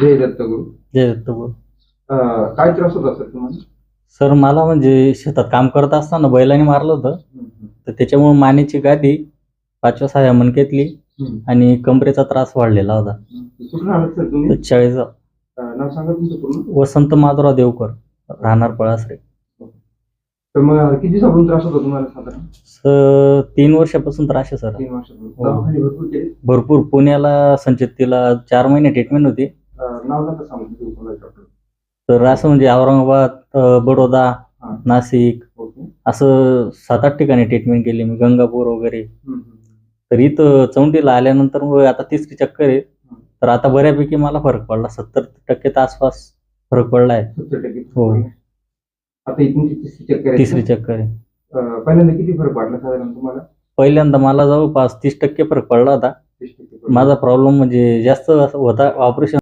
जय दत्तगुरु. जय दत्त बोल अं, काय त्रास होता सर तुम्हाला? सर मला म्हणजे शेतात काम करत असताना बैलाने मारलं होतं. तर त्याच्यामुळे मानेची गादी पाचव्या सहाव्या मनकेतली आणि कमरेचा त्रास वाढलेला होता. कुठून आलात सर तुम्ही? तर चाळीस अं, नाव सांगा तुमचं पूर्ण. वसंत माधुराव देवकर राहणार पळासरे. तर मग किती दिवसापासून त्रास होता तुम्हाला साधारण? सर तीन वर्षापासून त्रास आहे सर. तीन वर्षापासून. हो. दवाखाने भरपूर केले? भरपूर. पुण्याला संचितीला चार महिने ट्रीटमेंट होती. नाव नका सांगू तुम्ही कोणाचं डॉक्टर तर असं म्हणजे औरंगाबाद अं, बडोदा हा. नाशिक ओके. असं सात आठ ठिकाणी ट्रीटमेंट केली. मी गंगापूर वगैरे. हम्म, हम्म. तर इथं चौंडीला आल्यानंतर मग आता तिसरी चक्कर आहे. तर आता बऱ्यापैकी मला फरक पडला. सत्तर टक्केच्या आसपास फरक पडला आहे. सत्तर टक्के हो. आता ही तुमची तिसरी चक्कर आहे तिसरी? चक्कर आहे. अं, पहिल्यांदा किती फरक पडला साधारण तुम्हाला? पहिल्यांदा मला जवळपास तीस टक्के फरक पडला होता. तीस टक्के फरक. माझा प्रॉब्लेम म्हणजे जास्त असं होता ऑपरेशन